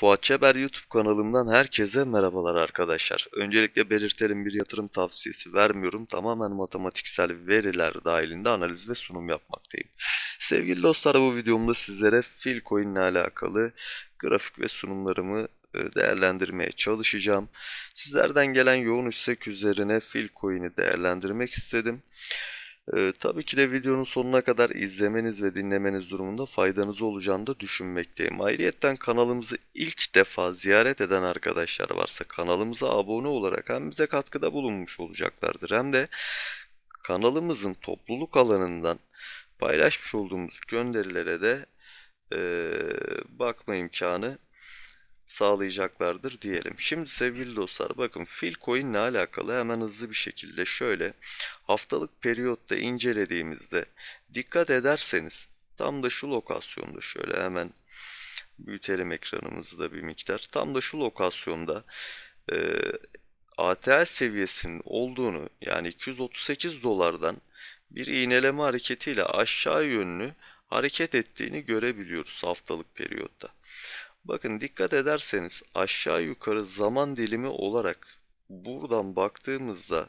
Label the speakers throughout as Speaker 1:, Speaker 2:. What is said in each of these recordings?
Speaker 1: Fuat Çeber YouTube kanalımdan herkese merhabalar arkadaşlar. Öncelikle belirtelim bir yatırım tavsiyesi vermiyorum. Tamamen matematiksel veriler dahilinde analiz ve sunum yapmaktayım. Sevgili dostlar bu videomda sizlere Filcoin ile alakalı grafik ve sunumlarımı e, değerlendirmeye çalışacağım. Sizlerden gelen yoğun istek üzerine Filcoin'i değerlendirmek istedim. Ee, tabii ki de videonun sonuna kadar izlemeniz ve dinlemeniz durumunda faydanız olacağını da düşünmekteyim. Ayrıyeten kanalımızı ilk defa ziyaret eden arkadaşlar varsa kanalımıza abone olarak hem bize katkıda bulunmuş olacaklardır hem de kanalımızın topluluk alanından paylaşmış olduğumuz gönderilere de e, bakma imkanı sağlayacaklardır diyelim. Şimdi sevgili dostlar bakın Filcoin ile alakalı hemen hızlı bir şekilde şöyle haftalık periyotta incelediğimizde dikkat ederseniz tam da şu lokasyonda şöyle hemen büyütelim ekranımızı da bir miktar. Tam da şu lokasyonda e, ATL seviyesinin olduğunu yani 238 dolardan bir iğneleme hareketiyle aşağı yönlü hareket ettiğini görebiliyoruz haftalık periyotta. Bakın dikkat ederseniz aşağı yukarı zaman dilimi olarak buradan baktığımızda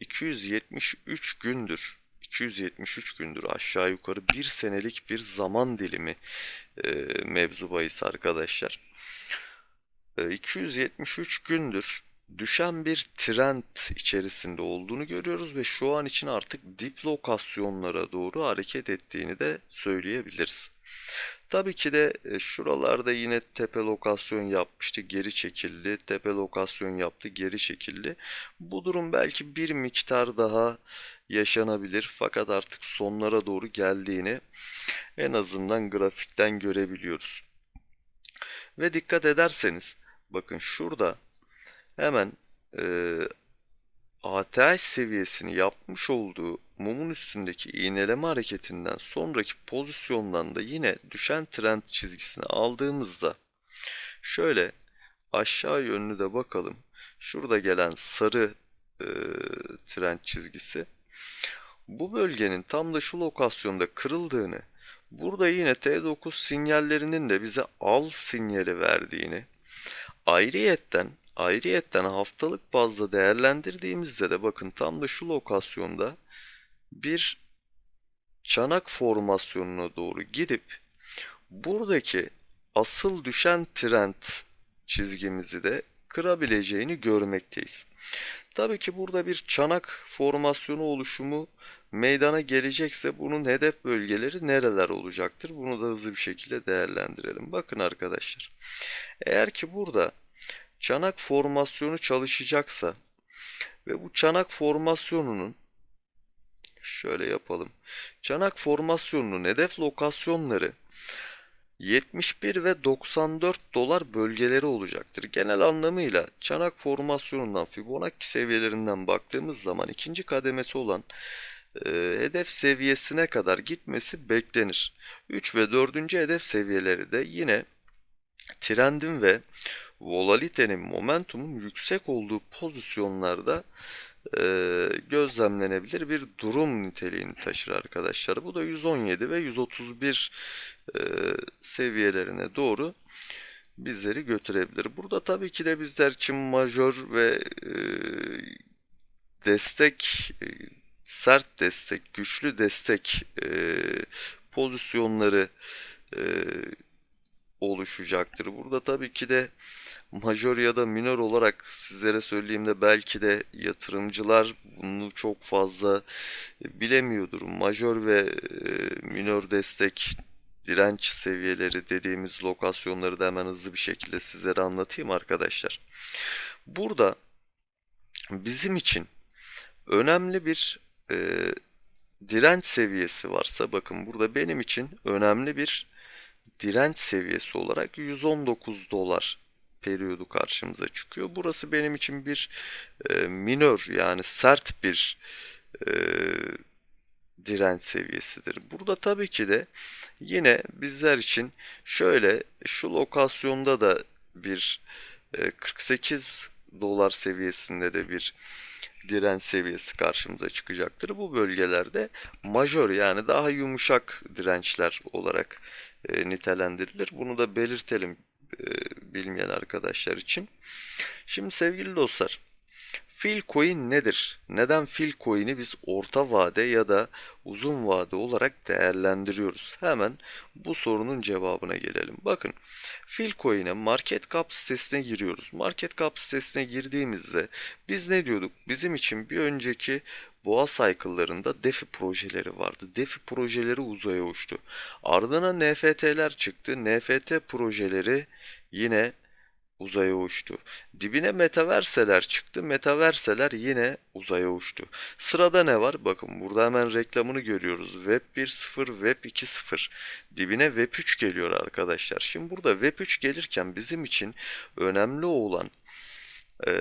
Speaker 1: 273 gündür 273 gündür aşağı yukarı bir senelik bir zaman dilimi e, mevzu bahis arkadaşlar. E, 273 gündür düşen bir trend içerisinde olduğunu görüyoruz ve şu an için artık dip lokasyonlara doğru hareket ettiğini de söyleyebiliriz. Tabii ki de e, şuralarda yine tepe lokasyon yapmıştı, geri çekildi. Tepe lokasyon yaptı, geri çekildi. Bu durum belki bir miktar daha yaşanabilir fakat artık sonlara doğru geldiğini en azından grafikten görebiliyoruz. Ve dikkat ederseniz bakın şurada hemen e, ATH seviyesini yapmış olduğu mumun üstündeki iğneleme hareketinden sonraki pozisyondan da yine düşen trend çizgisini aldığımızda şöyle aşağı yönlü de bakalım. Şurada gelen sarı e, trend çizgisi bu bölgenin tam da şu lokasyonda kırıldığını burada yine T9 sinyallerinin de bize al sinyali verdiğini ayrıyetten Ayrıyetten haftalık bazda değerlendirdiğimizde de bakın tam da şu lokasyonda bir çanak formasyonuna doğru gidip buradaki asıl düşen trend çizgimizi de kırabileceğini görmekteyiz. Tabii ki burada bir çanak formasyonu oluşumu meydana gelecekse bunun hedef bölgeleri nereler olacaktır? Bunu da hızlı bir şekilde değerlendirelim. Bakın arkadaşlar. Eğer ki burada çanak formasyonu çalışacaksa ve bu çanak formasyonunun şöyle yapalım. Çanak formasyonunun hedef lokasyonları 71 ve 94 dolar bölgeleri olacaktır. Genel anlamıyla çanak formasyonundan Fibonacci seviyelerinden baktığımız zaman ikinci kademesi olan e, hedef seviyesine kadar gitmesi beklenir. 3 ve 4. hedef seviyeleri de yine trendin ve volalitenin, momentumun yüksek olduğu pozisyonlarda e, gözlemlenebilir bir durum niteliğini taşır arkadaşlar. Bu da 117 ve 131 e, seviyelerine doğru bizleri götürebilir. Burada tabii ki de bizler için majör ve e, destek, e, sert destek, güçlü destek e, pozisyonları e, oluşacaktır. Burada tabii ki de majör ya da minör olarak sizlere söyleyeyim belki de yatırımcılar bunu çok fazla bilemiyordur. Majör ve e, minör destek direnç seviyeleri dediğimiz lokasyonları da hemen hızlı bir şekilde sizlere anlatayım arkadaşlar. Burada bizim için önemli bir e, direnç seviyesi varsa bakın burada benim için önemli bir direnç seviyesi olarak 119 dolar periyodu karşımıza çıkıyor. Burası benim için bir e, minör yani sert bir e, direnç seviyesidir. Burada tabii ki de yine bizler için şöyle şu lokasyonda da bir e, 48 dolar seviyesinde de bir direnç seviyesi karşımıza çıkacaktır. Bu bölgelerde majör yani daha yumuşak dirençler olarak e, nitelendirilir. Bunu da belirtelim. E, bilmeyen arkadaşlar için. Şimdi sevgili dostlar, Fil coin nedir? Neden fil coin'i biz orta vade ya da uzun vade olarak değerlendiriyoruz? Hemen bu sorunun cevabına gelelim. Bakın fil coin'e market cap sitesine giriyoruz. Market cap sitesine girdiğimizde biz ne diyorduk? Bizim için bir önceki boğa cycle'larında DeFi projeleri vardı. DeFi projeleri uzaya uçtu. Ardından NFT'ler çıktı. NFT projeleri yine uzaya uçtu. Dibine metaverseler çıktı. Metaverseler yine uzaya uçtu. Sırada ne var? Bakın burada hemen reklamını görüyoruz. Web 1.0, Web 2.0. Dibine Web 3 geliyor arkadaşlar. Şimdi burada Web 3 gelirken bizim için önemli olan e,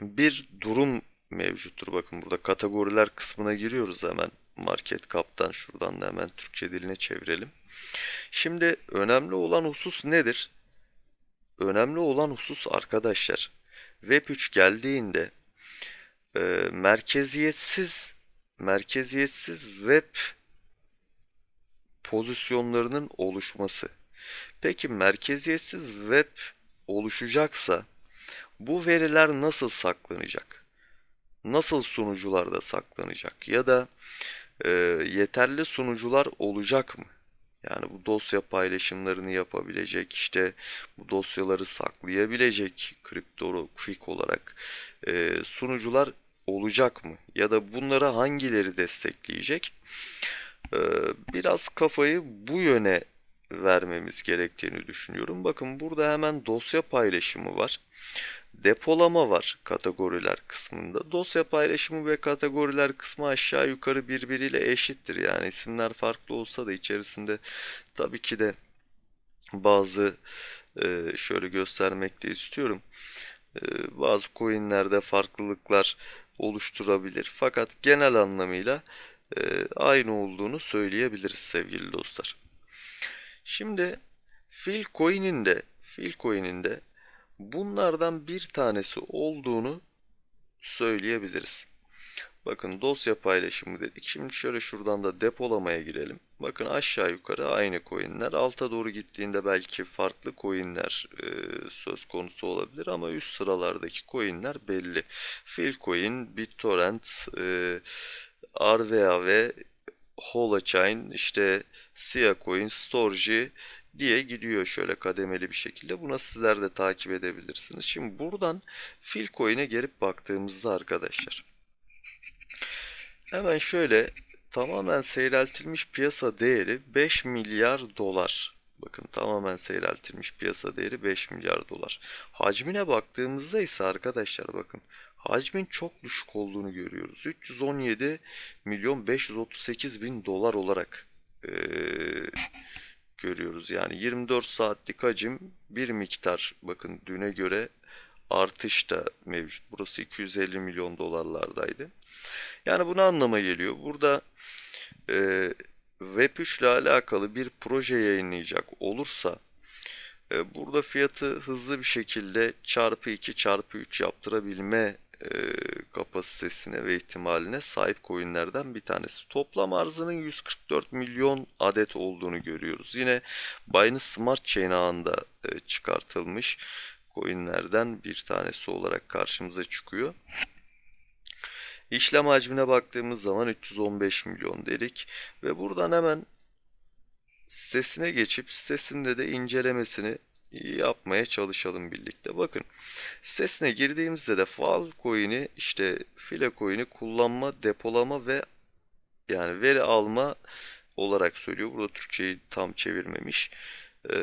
Speaker 1: bir durum mevcuttur. Bakın burada kategoriler kısmına giriyoruz hemen. Market Cap'tan şuradan da hemen Türkçe diline çevirelim. Şimdi önemli olan husus nedir? önemli olan husus arkadaşlar Web 3 geldiğinde e, merkeziyetsiz merkeziyetsiz web pozisyonlarının oluşması. Peki merkeziyetsiz web oluşacaksa bu veriler nasıl saklanacak? Nasıl sunucularda saklanacak? Ya da e, yeterli sunucular olacak mı? Yani bu dosya paylaşımlarını yapabilecek, işte bu dosyaları saklayabilecek kriptografik olarak e, sunucular olacak mı? Ya da bunlara hangileri destekleyecek? E, biraz kafayı bu yöne vermemiz gerektiğini düşünüyorum. Bakın burada hemen dosya paylaşımı var. Depolama var kategoriler kısmında. Dosya paylaşımı ve kategoriler kısmı aşağı yukarı birbiriyle eşittir. Yani isimler farklı olsa da içerisinde tabii ki de bazı e, şöyle göstermek de istiyorum. E, bazı coinlerde farklılıklar oluşturabilir. Fakat genel anlamıyla e, aynı olduğunu söyleyebiliriz sevgili dostlar. Şimdi Filcoin'in de Filcoin'in de bunlardan bir tanesi olduğunu söyleyebiliriz. Bakın dosya paylaşımı dedik. Şimdi şöyle şuradan da depolamaya girelim. Bakın aşağı yukarı aynı coinler. Alta doğru gittiğinde belki farklı coinler e, söz konusu olabilir ama üst sıralardaki coinler belli. Filcoin, BitTorrent, e, RVA ve Holochain, işte Sia Coin, Storji diye gidiyor şöyle kademeli bir şekilde. Buna sizler de takip edebilirsiniz. Şimdi buradan Filcoin'e gelip baktığımızda arkadaşlar hemen şöyle tamamen seyreltilmiş piyasa değeri 5 milyar dolar. Bakın tamamen seyreltilmiş piyasa değeri 5 milyar dolar. Hacmine baktığımızda ise arkadaşlar bakın hacmin çok düşük olduğunu görüyoruz. 317 milyon 538 bin dolar olarak ee, görüyoruz. Yani 24 saatlik hacim bir miktar bakın düne göre artış da mevcut. Burası 250 milyon dolarlardaydı. Yani bu ne anlama geliyor? Burada e, Web3 ile alakalı bir proje yayınlayacak olursa e, burada fiyatı hızlı bir şekilde çarpı 2 çarpı 3 yaptırabilme kapasitesine ve ihtimaline sahip coinlerden bir tanesi. Toplam arzının 144 milyon adet olduğunu görüyoruz. Yine Binance Smart Chain ağında e, çıkartılmış coinlerden bir tanesi olarak karşımıza çıkıyor. İşlem hacmine baktığımız zaman 315 milyon dedik ve buradan hemen sitesine geçip sitesinde de incelemesini yapmaya çalışalım birlikte. Bakın sitesine girdiğimizde de faal coin'i işte file coin'i kullanma, depolama ve yani veri alma olarak söylüyor. Burada Türkçeyi tam çevirmemiş. Ee,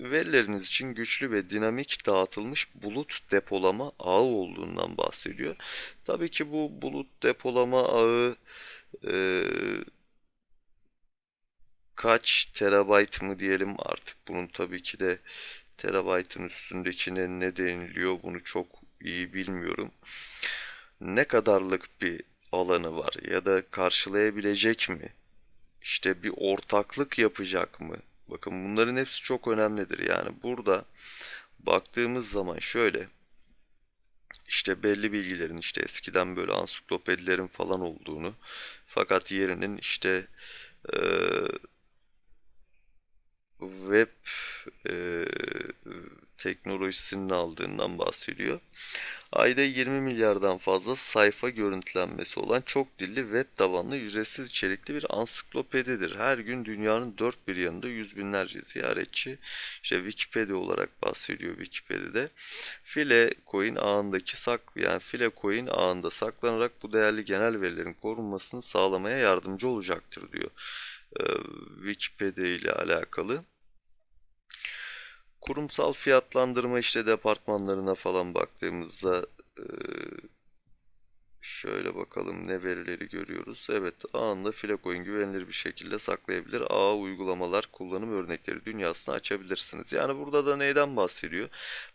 Speaker 1: verileriniz için güçlü ve dinamik dağıtılmış bulut depolama ağı olduğundan bahsediyor. Tabii ki bu bulut depolama ağı e, kaç terabayt mı diyelim artık bunun tabii ki de terabaytın üstündekine ne deniliyor bunu çok iyi bilmiyorum. Ne kadarlık bir alanı var ya da karşılayabilecek mi? İşte bir ortaklık yapacak mı? Bakın bunların hepsi çok önemlidir. Yani burada baktığımız zaman şöyle işte belli bilgilerin işte eskiden böyle ansiklopedilerin falan olduğunu fakat yerinin işte e, web e, teknolojisinin aldığından bahsediyor. Ayda 20 milyardan fazla sayfa görüntülenmesi olan çok dilli web tabanlı ücretsiz içerikli bir ansiklopedidir. Her gün dünyanın dört bir yanında yüz binlerce ziyaretçi işte Wikipedia olarak bahsediyor Wikipedia'da. Filecoin ağındaki sak yani Filecoin ağında saklanarak bu değerli genel verilerin korunmasını sağlamaya yardımcı olacaktır diyor. Ee, Wikipedia ile alakalı. Kurumsal fiyatlandırma işte departmanlarına falan baktığımızda e, şöyle bakalım ne verileri görüyoruz. Evet ağında Filecoin güvenilir bir şekilde saklayabilir. Ağ uygulamalar kullanım örnekleri dünyasına açabilirsiniz. Yani burada da neyden bahsediyor?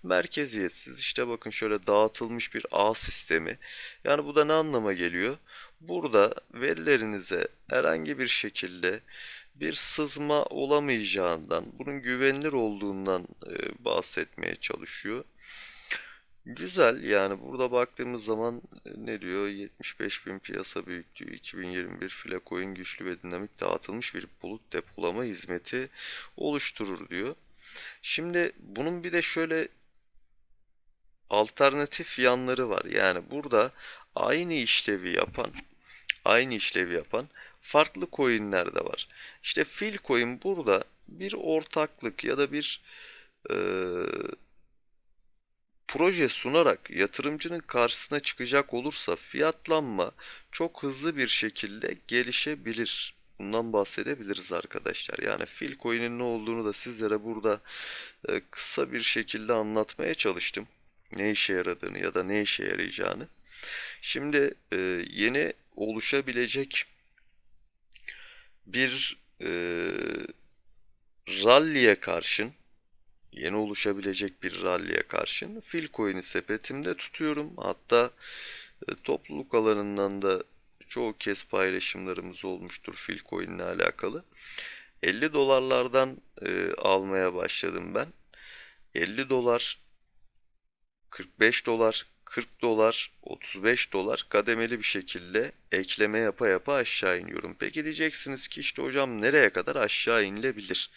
Speaker 1: Merkeziyetsiz işte bakın şöyle dağıtılmış bir ağ sistemi. Yani bu da ne anlama geliyor? Burada verilerinize herhangi bir şekilde bir sızma olamayacağından, bunun güvenilir olduğundan e, bahsetmeye çalışıyor. Güzel yani burada baktığımız zaman e, ne diyor? 75 bin piyasa büyüklüğü 2021 Filecoin güçlü ve dinamik dağıtılmış bir bulut depolama hizmeti oluşturur diyor. Şimdi bunun bir de şöyle alternatif yanları var. Yani burada aynı işlevi yapan aynı işlevi yapan farklı coinler de var. İşte Filecoin burada bir ortaklık ya da bir e, proje sunarak yatırımcının karşısına çıkacak olursa fiyatlanma çok hızlı bir şekilde gelişebilir. Bundan bahsedebiliriz arkadaşlar. Yani Filecoin'in ne olduğunu da sizlere burada e, kısa bir şekilde anlatmaya çalıştım. Ne işe yaradığını ya da ne işe yarayacağını. Şimdi e, yeni oluşabilecek bir e, rally'e karşın yeni oluşabilecek bir rally'e karşın Filcoin'i sepetimde tutuyorum. Hatta e, topluluk alanından da çoğu kez paylaşımlarımız olmuştur Filcoin ile alakalı. 50 dolarlardan e, almaya başladım ben. 50 dolar 45 dolar 40 dolar, 35 dolar kademeli bir şekilde ekleme yapa yapa aşağı iniyorum. Peki diyeceksiniz ki işte hocam nereye kadar aşağı inilebilir?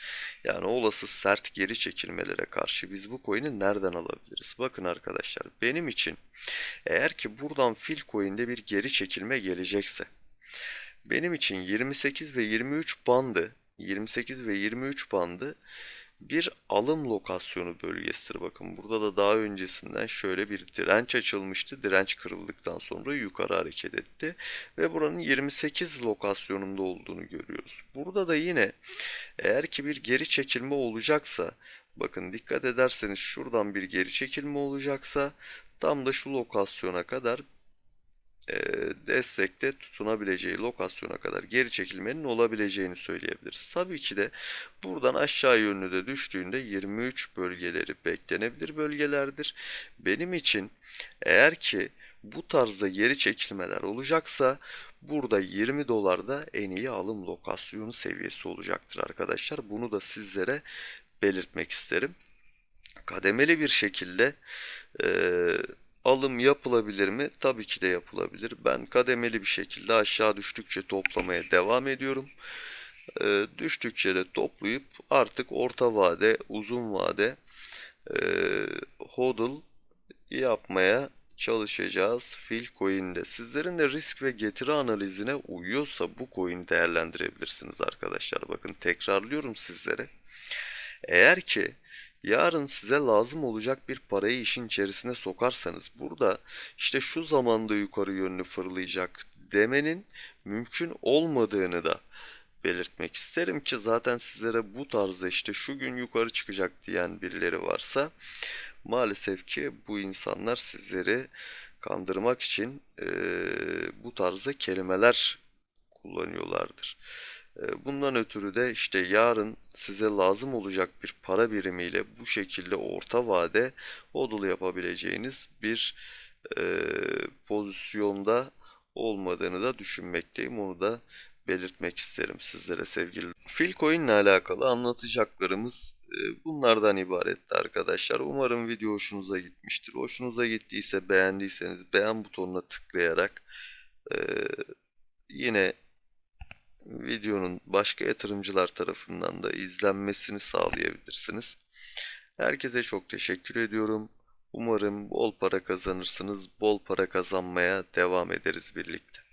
Speaker 1: Yani olası sert geri çekilmelere karşı biz bu coin'i nereden alabiliriz? Bakın arkadaşlar benim için eğer ki buradan fil coin'de bir geri çekilme gelecekse benim için 28 ve 23 bandı 28 ve 23 bandı bir alım lokasyonu bölgesidir. Bakın burada da daha öncesinden şöyle bir direnç açılmıştı. Direnç kırıldıktan sonra yukarı hareket etti. Ve buranın 28 lokasyonunda olduğunu görüyoruz. Burada da yine eğer ki bir geri çekilme olacaksa bakın dikkat ederseniz şuradan bir geri çekilme olacaksa tam da şu lokasyona kadar destekte tutunabileceği lokasyona kadar geri çekilmenin olabileceğini söyleyebiliriz. Tabii ki de buradan aşağı yönlü de düştüğünde 23 bölgeleri beklenebilir bölgelerdir. Benim için eğer ki bu tarzda geri çekilmeler olacaksa burada 20 dolarda en iyi alım lokasyonu seviyesi olacaktır arkadaşlar. Bunu da sizlere belirtmek isterim. Kademeli bir şekilde eee Alım yapılabilir mi? Tabii ki de yapılabilir. Ben kademeli bir şekilde aşağı düştükçe toplamaya devam ediyorum. Ee, düştükçe de toplayıp artık orta vade, uzun vade e, hodl yapmaya çalışacağız Filcoin'de. Sizlerin de risk ve getiri analizine uyuyorsa bu coin değerlendirebilirsiniz arkadaşlar. Bakın tekrarlıyorum sizlere. Eğer ki yarın size lazım olacak bir parayı işin içerisine sokarsanız burada işte şu zamanda yukarı yönlü fırlayacak demenin mümkün olmadığını da belirtmek isterim ki zaten sizlere bu tarzda işte şu gün yukarı çıkacak diyen birileri varsa maalesef ki bu insanlar sizleri kandırmak için e, bu tarzda kelimeler kullanıyorlardır. Ee, bundan ötürü de işte yarın size lazım olacak bir para birimiyle bu şekilde orta vade hodl yapabileceğiniz bir e, pozisyonda olmadığını da düşünmekteyim. Onu da belirtmek isterim sizlere sevgili. Filcoin ile alakalı anlatacaklarımız e, bunlardan ibaretti arkadaşlar. Umarım video hoşunuza gitmiştir. Hoşunuza gittiyse beğendiyseniz beğen butonuna tıklayarak e, yine videonun başka yatırımcılar tarafından da izlenmesini sağlayabilirsiniz. Herkese çok teşekkür ediyorum. Umarım bol para kazanırsınız. Bol para kazanmaya devam ederiz birlikte.